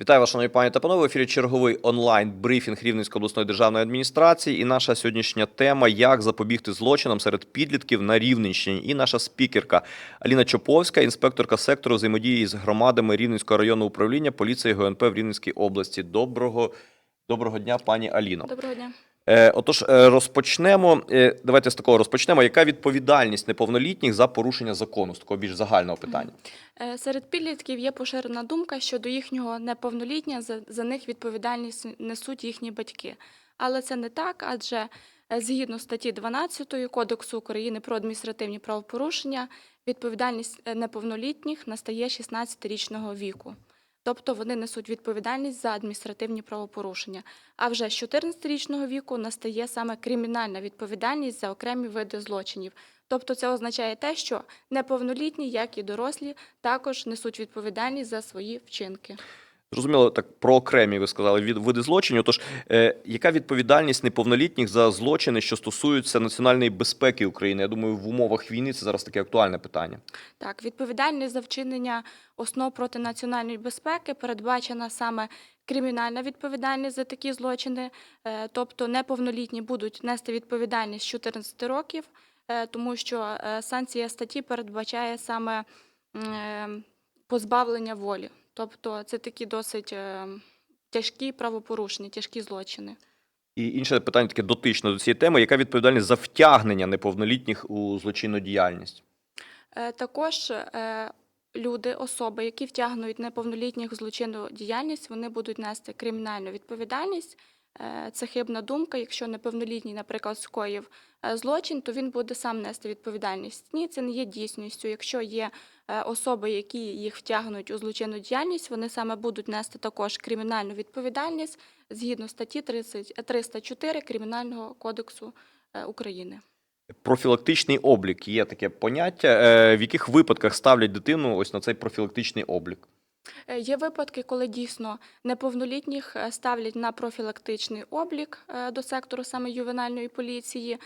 Вітаю вас, шановні пані та панове. В ефірі черговий онлайн брифінг Рівненської обласної державної адміністрації. І наша сьогоднішня тема як запобігти злочинам серед підлітків на Рівненщині. І наша спікерка Аліна Чоповська, інспекторка сектору взаємодії з громадами Рівненського районного управління поліції ГУНП в Рівненській області. Доброго, доброго дня, пані Аліно. Доброго дня. Е, Отож, е, розпочнемо. е, Давайте з такого розпочнемо. Яка відповідальність неповнолітніх за порушення закону? З такого більш загального питання. Серед підлітків є поширена думка, що до їхнього неповноліття за, них відповідальність несуть їхні батьки. Але це не так, адже згідно статті 12 Кодексу України про адміністративні правопорушення, відповідальність неповнолітніх настає 16-річного віку. Тобто вони несуть відповідальність за адміністративні правопорушення. А вже з 14-річного віку настає саме кримінальна відповідальність за окремі види злочинів. Тобто це означає те, що неповнолітні, як і дорослі, також несуть відповідальність за свої вчинки. Зрозуміло, так про окремі ви сказали від види злочинів. Тож, е, яка відповідальність неповнолітніх за злочини, що стосуються національної безпеки України? Я думаю, в умовах війни це зараз таке актуальне питання. Так, відповідальність за вчинення основ проти національної безпеки передбачена саме кримінальна відповідальність за такі злочини, е, тобто неповнолітні будуть нести відповідальність з 14 років, е, тому що е, санкція статті передбачає саме е, позбавлення волі. Тобто це такі досить е, тяжкі правопорушення, тяжкі злочини. І інше питання таке дотичне до цієї теми: яка відповідальність за втягнення неповнолітніх у злочинну діяльність? Е, Також е, люди, особи, які втягнують неповнолітніх у злочинну діяльність, вони будуть нести кримінальну відповідальність. Е, Це хибна думка. Якщо неповнолітній, наприклад, скоїв е, злочин, то він буде сам нести відповідальність. Ні, це не є дійсністю. Якщо є е, особи, які їх втягнуть у злочинну діяльність, вони саме будуть нести також кримінальну відповідальність згідно статті 30, 304 Кримінального кодексу України. Профілактичний облік є таке поняття. В яких випадках ставлять дитину ось на цей профілактичний облік? Е, Є випадки, коли дійсно неповнолітніх е, ставлять на профілактичний облік е, до сектору саме ювенальної поліції.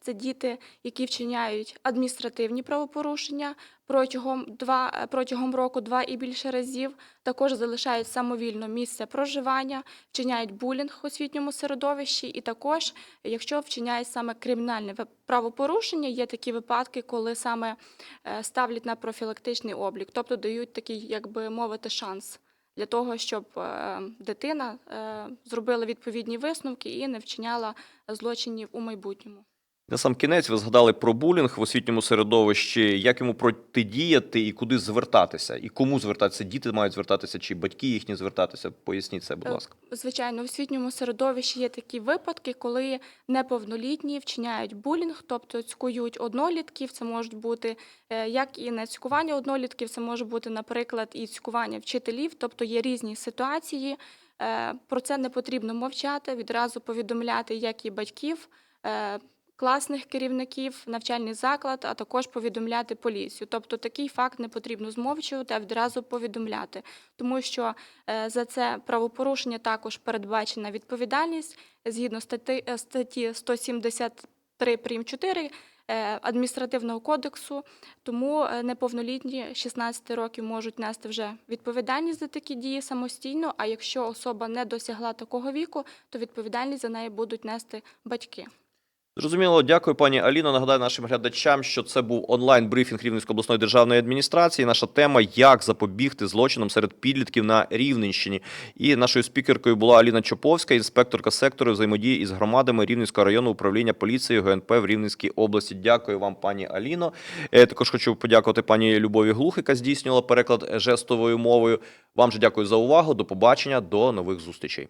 Це діти, які вчиняють адміністративні правопорушення протягом два е, протягом року два і більше разів. Також залишають самовільно місце проживання, вчиняють булінг у освітньому середовищі, і також, якщо вчиняють саме кримінальне правопорушення, є такі випадки, коли саме е, ставлять на профілактичний облік, тобто дають такий, як би мовити, шанс для того, щоб е, дитина зробила відповідні висновки і не вчиняла злочинів у майбутньому. На сам кінець ви згадали про булінг в освітньому середовищі. Як йому протидіяти і куди звертатися? І кому звертатися? Діти мають звертатися, чи батьки їхні звертатися? Поясніть це, будь Е, ласка. Звичайно, у освітньому середовищі є такі випадки, коли неповнолітні вчиняють булінг, тобто цькують однолітків. Це можуть бути е, як і не цькування однолітків, це може бути, наприклад, і цькування вчителів, тобто є різні ситуації. Е, Про це не потрібно мовчати, відразу повідомляти як і батьків. Класних керівників, навчальний заклад, а також повідомляти поліцію. Тобто такий факт не потрібно змовчувати, а відразу повідомляти, тому що Е, За це правопорушення також передбачена відповідальність згідно статті, е, статті 173 прим. 4 е, адміністративного кодексу. Тому неповнолітні 16 років можуть нести вже відповідальність за такі дії самостійно. А якщо особа не досягла такого віку, то відповідальність за неї будуть нести батьки. Зрозуміло, дякую, пані Аліно. Нагадаю нашим глядачам, що це був онлайн брифінг Рівненської обласної державної адміністрації. Наша тема як запобігти злочинам серед підлітків на Рівненщині. І нашою спікеркою була Аліна Чоповська, інспекторка сектору взаємодії із громадами Рівненського районного управління поліції ГНП в Рівненській області. Дякую вам, пані Аліно. Е, Також хочу подякувати пані Любові Глух, яка здійснювала переклад жестовою мовою. Вам же дякую за увагу. До побачення, до нових зустрічей.